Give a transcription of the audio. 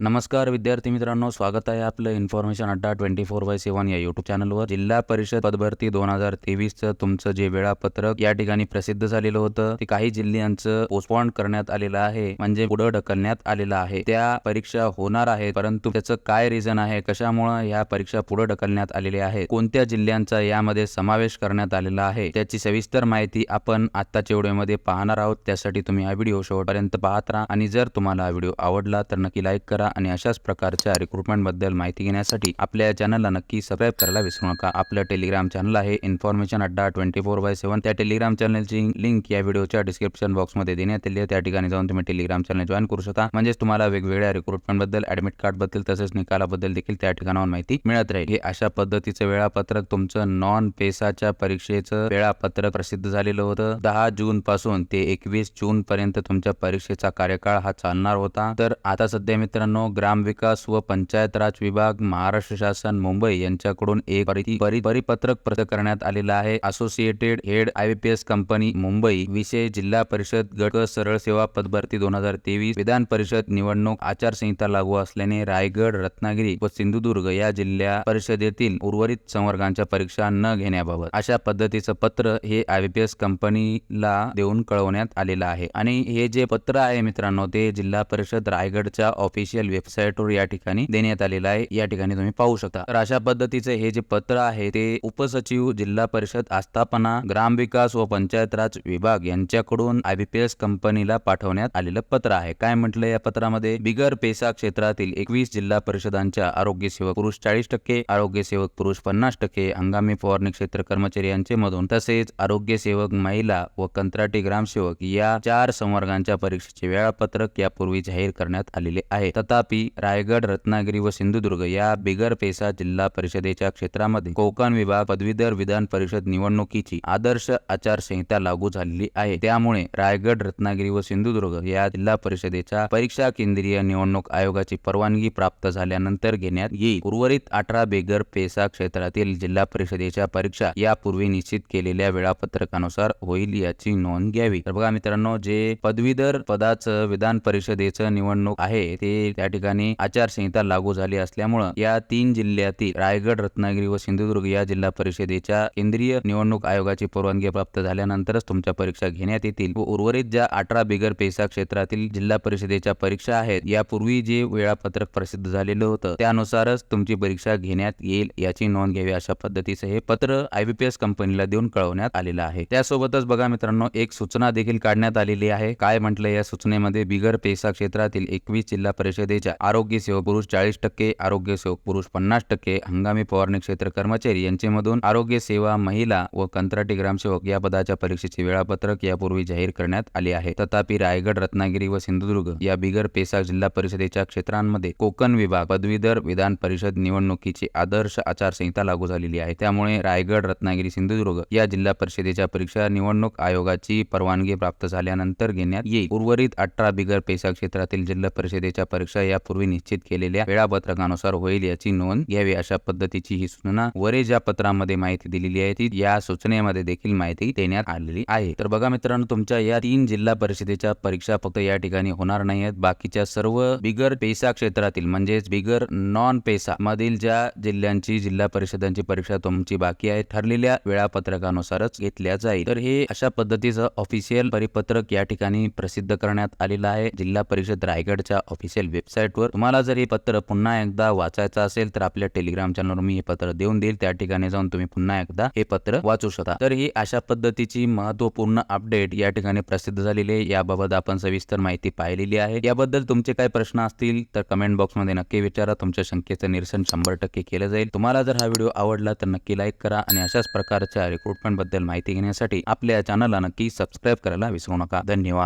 नमस्कार विद्यार्थी मित्रांनो स्वागत आहे आपलं इन्फॉर्मेशन अड्डा ट्वेंटी फोर बाय सेवन या युट्यूब चॅनलवर जिल्हा परिषद पदभरती दोन हजार तेवीसचं तुमचं जे वेळापत्रक या ठिकाणी प्रसिद्ध झालेलं होतं ते काही जिल्ह्यांचं पोस्टपॉन करण्यात आलेलं आहे म्हणजे पुढे ढकलण्यात आलेलं आहे. त्या परीक्षा होणार आहेत परंतु त्याचं काय रिझन आहे कशामुळं ह्या परीक्षा पुढे ढकलण्यात आलेल्या आहेत कोणत्या जिल्ह्यांचा यामध्ये समावेश करण्यात आलेला आहे त्याची सविस्तर माहिती आपण आत्ताच्या व्हिडिओमध्ये पाहणार आहोत. त्यासाठी तुम्ही हा व्हिडिओ शेवटपर्यंत पाहत राहा. आणि जर तुम्हाला हा व्हिडिओ आवडला तर नक्की लाईक करा. आणि अशाच प्रकारच्या रिक्रुटमेंटबद्दल माहिती घेण्यासाठी आपल्या चॅनलला नक्की सबस्क्राईब करायला विसरू नका. आपलं टेलिग्राम चॅनल आहे. Information Adda twenty four by seven त्या टेलिग्राम चॅनलची लिंक या व्हिडिओच्या डिस्क्रिप्शन बॉक्समध्ये देण्यात आली आहे. त्या ठिकाणी जाऊन तुम्ही टेलिग्राम चॅनल जॉईन करू शकता. म्हणजेच तुम्हाला वेगवेगळ्या रिक्रुटमेंटबद्दल ॲडमिट ऍडमिट तसेच निकालाबद्दल देखील त्या ठिकाणावर माहिती मिळत राहील. हे अशा पद्धतीचं वेळापत्रक तुमचं नॉन पेसाच्या परीक्षेचं वेळापत्रक प्रसिद्ध झालेलं होतं. दहा जून पासून ते एकवीस जून पर्यंत तुमच्या परीक्षेचा कार्यकाळ हा चालणार होता. तर आता सध्या मित्रांनो ग्रामविकास व पंचायत राज विभाग महाराष्ट्र शासन मुंबई यांच्याकडून एक परि- परि- परिपत्रक प्रसिद्ध करण्यात आलेलं आहे. Associated head IPS company Mumbai विषय जिल्हा परिषद गट सरळ सेवा पदभरती दोन हजार तेवीस विधान परिषद निवडणूक आचारसंहिता लागू असल्याने रायगड रत्नागिरी व सिंधुदुर्ग या जिल्हा परिषदेतील उर्वरित संवर्गांच्या परीक्षा न घेण्याबाबत अशा पद्धतीचं पत्र हे आयपीएस कंपनीला देऊन कळवण्यात आलेलं आहे. आणि हे जे पत्र आहे मित्रांनो ते जिल्हा परिषद रायगडच्या ऑफिशियल वेबसाईटवर या ठिकाणी देण्यात आलेलं आहे. या ठिकाणी तुम्ही पाहू शकता. तर अशा पद्धतीचे हे जे पत्र आहे ते उपसचिव जिल्हा परिषद आस्थापना ग्रामविकास व पंचायत राज विभाग यांच्याकडून आयबीपीएस कंपनीला पाठवण्यात आलेलं पत्र आहे. काय म्हटलं या पत्रामध्ये? बिगर पेसा क्षेत्रातील एकवीस जिल्हा परिषदांच्या आरोग्य सेवक पुरुष चाळीस टक्के आरोग्य सेवक पुरुष पन्नास टक्के हंगामी फवारणी क्षेत्र कर्मचारी यांचे मधून तसेच आरोग्य सेवक महिला व कंत्राटी ग्रामसेवक या चार संवर्गांच्या परीक्षेचे वेळापत्रक यापूर्वी जाहीर करण्यात आलेले आहे. तथापि रायगड रत्नागिरी व सिंधुदुर्ग या बिगर पेसा जिल्हा परिषदेच्या क्षेत्रामध्ये कोकण विभाग पदवीधर विधान परिषद निवडणुकीची आदर्श आचारसंहिता लागू झालेली आहे. त्यामुळे रायगड रत्नागिरी व सिंधुदुर्ग या जिल्हा परिषदेच्या परीक्षा केंद्रीय निवडणूक आयोगाची परवानगी प्राप्त झाल्यानंतर घेण्यात येईल. उर्वरित अठरा बेगर पेसा क्षेत्रातील जिल्हा परिषदेच्या परीक्षा यापूर्वी निश्चित केलेल्या वेळापत्रकानुसार होईल याची नोंद घ्यावी. तर बघा मित्रांनो जे पदवीधर पदाचं विधान परिषदेचं निवडणूक आहे ते या ठिकाणी आचारसंहिता लागू झाली असल्यामुळं या तीन जिल्ह्यातील रायगड रत्नागिरी व सिंधुदुर्ग या जिल्हा परिषदेच्या केंद्रीय निवडणूक आयोगाची परवानगी प्राप्त झाल्यानंतरच तुमच्या परीक्षा घेण्यात येतील. व उर्वरित ज्या अठरा बिगर पेसा क्षेत्रातील जिल्हा परिषदेच्या परीक्षा आहेत यापूर्वी जे वेळापत्रक प्रसिद्ध झालेलं होतं त्यानुसारच तुमची परीक्षा घेण्यात येईल याची नोंद घ्यावी अशा पद्धतीचं हे पत्र आयबीपीएस कंपनीला देऊन कळवण्यात आलेलं आहे. त्यासोबतच बघा मित्रांनो एक सूचना देखील काढण्यात आलेली आहे. काय म्हटलं या सूचनेमध्ये बिगर पेसा क्षेत्रातील एकवीस जिल्हा परिषदे आरोग्य सेवक पुरुष चाळीस टक्के आरोग्य सेवक पुरुष पन्नास टक्के हंगामी फवारणी क्षेत्र कर्मचारी यांच्यामधून आरोग्य सेवा महिला व कंत्राटी ग्रामसेवक या पदाच्या परीक्षेचे वेळापत्रक यापूर्वी जाहीर करण्यात आले आहे. तथापि रायगड रत्नागिरी व सिंधुदुर्ग या बिगर पेसा जिल्हा परिषदेच्या क्षेत्रांमध्ये कोकण विभाग पदवीधर विधान परिषद निवडणुकीची आदर्श आचारसंहिता लागू झालेली आहे. त्यामुळे रायगड रत्नागिरी सिंधुदुर्ग या जिल्हा परिषदेच्या परीक्षा निवडणूक आयोगाची परवानगी प्राप्त झाल्यानंतर घेण्यात येईल. उर्वरित अठरा बिगर पेसा क्षेत्रातील जिल्हा परिषदेच्या परीक्षा यापूर्वी निश्चित केलेल्या वेळापत्रकानुसार होईल याची नोंद घ्यावी अशा पद्धतीची ही सूचना वरे ज्या पत्रामध्ये माहिती दिलेली आहे ती या सूचनेमध्ये देखील माहिती देण्यात आलेली आहे. तर बघा मित्रांनो तुमच्या या तीन जिल्हा परिषदेच्या परीक्षा फक्त या ठिकाणी होणार नाही आहेत. बाकीच्या सर्व बिगर पेसा क्षेत्रातील म्हणजेच बिगर नॉन पेसा मधील ज्या जिल्ह्यांची जिल्हा परिषदांची परीक्षा तुमची बाकी आहे ठरलेल्या वेळापत्रकानुसारच घेतल्या जाईल. तर हे अशा पद्धतीचं ऑफिशियल परिपत्रक या ठिकाणी प्रसिद्ध करण्यात आलेलं आहे. जिल्हा परिषद रायगडच्या ऑफिशियल वेबसाईटवर. तुम्हाला जर हे पत्र पुन्हा एकदा वाचायचं असेल तर आपल्या टेलिग्राम चॅनलवर मी हे पत्र देऊन देईल. त्या ठिकाणी जाऊन तुम्ही पुन्हा एकदा हे पत्र वाचू शकता. तर ही अशा पद्धतीची महत्त्वपूर्ण अपडेट या ठिकाणी प्रसिद्ध झालेली आहे. याबाबत आपण सविस्तर माहिती पाहिलेली आहे. याबद्दल तुमचे काही प्रश्न असतील तर कमेंट बॉक्समध्ये नक्की विचारा. तुमच्या शंकेचं निरसन शंभर टक्के केलं जाईल. तुम्हाला जर हा व्हिडिओ आवडला तर नक्की लाईक करा आणि अशाच प्रकारच्या रिक्रुटमेंटबद्दल माहिती घेण्यासाठी आपल्या चॅनलला नक्की सबस्क्राईब करायला विसरू नका. धन्यवाद.